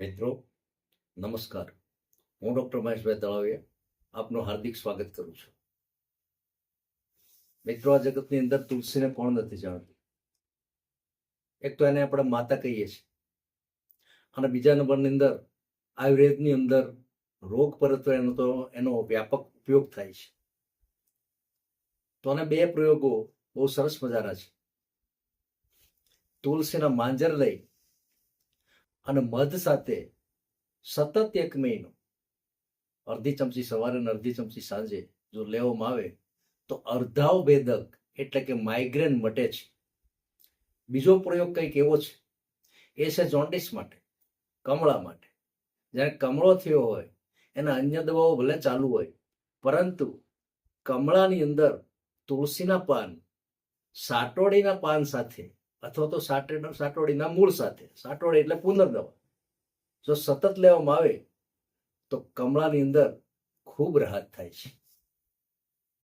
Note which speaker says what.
Speaker 1: મિત્રો, નમસ્કાર. હું ડૉક્ટર મહેશભાઈ તળાવિયા આપનું હાર્દિક સ્વાગત કરું છું. મિત્રો, આ જગતની અંદર તુલસીને કોણ નથી જાણતું? એક તો એને આપણે માતા કહીએ છીએ. અને બીજા નંબરની અંદર આયુર્વેદની અંદર રોગ પરત્વે એનો તો એનો વ્યાપક ઉપયોગ થાય છે. તો આના બે પ્રયોગો બહુ સરસ મજાના છે. તુલસીના માંજર લઈ અને મધ સાથે સતત એક મહિનો, અડધી ચમચી સવારે અને અડધી ચમચી સાંજે જો લેવામાં આવે, તો અર્ધાવ ભેદક એટલે કે માઇગ્રેન મટે છે. બીજો પ્રયોગ કંઈક એવો છે. એ છે જોન્ડિસ માટે, કમળા માટે. જ્યારે કમળો થયો હોય, એના અન્ય દવાઓ ભલે ચાલુ હોય, પરંતુ કમળાની અંદર તુલસીના પાન, સાટોડીના પાન સાથે અથવા તો સાટે સાટોડીના મૂળ સાથે. સાટોડી એટલે પુનર્દવા જો સતત લેવામાં આવે, તો કમળાની અંદર ખૂબ રાહત થાય છે.